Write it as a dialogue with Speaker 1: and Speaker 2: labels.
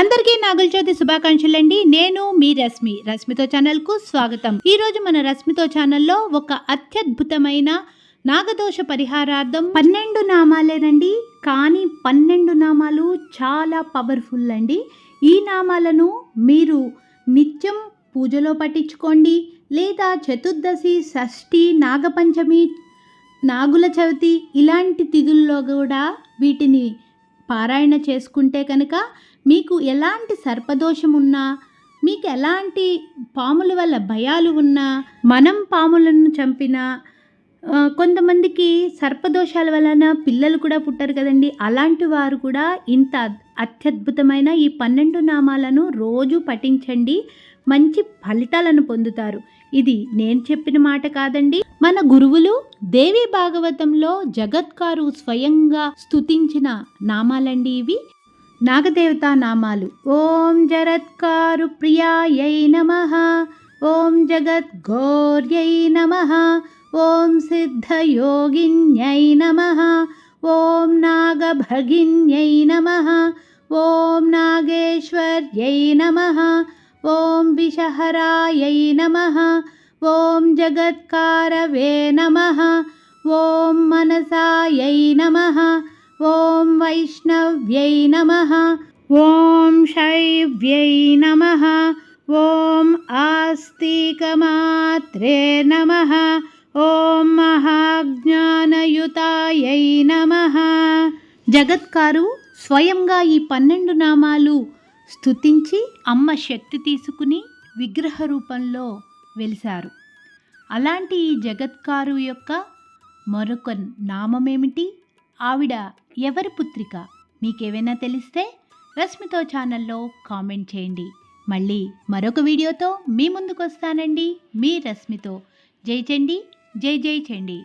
Speaker 1: అందరికీ నాగుల శుభాకాంక్షలండి. నేను మీ రశ్మి రశ్మితో ఛానల్కు స్వాగతం. ఈరోజు మన రశ్మితో ఛానల్లో ఒక అత్యద్భుతమైన నాగదోష పరిహారార్థం పన్నెండు నామాలేనండి. కానీ పన్నెండు నామాలు చాలా పవర్ఫుల్ అండి ఈ నామాలను మీరు నిత్యం పూజలో పట్టించుకోండి లేదా చతుర్దశి షష్ఠి నాగపంచమి నాగుల చవితి ఇలాంటి తిథుల్లో కూడా వీటిని పారాయణ చేసుకుంటే కనుక మీకు ఎలాంటి సర్పదోషం ఉన్నా మీకు ఎలాంటి పాముల వల్ల భయాలు ఉన్నా మనం పాములను చంపినా కొంతమందికి సర్పదోషాల వలన పిల్లలు కూడా పుట్టారు కదండి. అలాంటి వారు కూడా ఇంత అత్యద్భుతమైన ఈ పన్నెండు నామాలను రోజు పఠించండి. మంచి ఫలితాలను పొందుతారు. ఇది నేను చెప్పిన మాట కాదండి. మన గురువులు దేవి భాగవతంలో జగత్కారు స్వయంగా స్తుతించిన నామాలండి ఇవి. నాగదేవతా నామాలు. ఓం జరత్కారు ప్రియాయై నమ. ఓం జగద్గౌర్యై నమ. ఓం సిద్ధయోగిన్యై నమ. ఓం నాగభగిన్యై నమ. ఓం నాగేశ్వర్యై నమ. ఓం విషహరాయై నమ. ఓం జగత్కారవే నమ. ఓం మనసాయై నమ. ఓం వైష్ణవ్యై నమ. ఓం శైవ్యై నమ. ఓం ఆస్తికమాత్రే నమ. ఓం మహాజ్ఞానయుతాయై నమ. జగత్కారు స్వయంగా ఈ పన్నెండు నామాలు స్తుతించి అమ్మ శక్తి తీసుకుని విగ్రహ రూపంలో వెలిశారు. అలాంటి ఈ జగత్కారు యొక్క మరొక నామమేమిటి? ఆవిడ ఎవరి పుత్రిక? మీకేమైనా తెలిస్తే రశ్మితో ఛానల్లో కామెంట్ చేయండి. మళ్ళీ మరొక వీడియోతో మీ ముందుకు వస్తానండి మీ రశ్మితో జై చండి జై జై చండి.